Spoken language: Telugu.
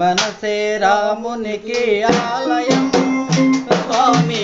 మనసే రామునికి ఆలయం. స్వామి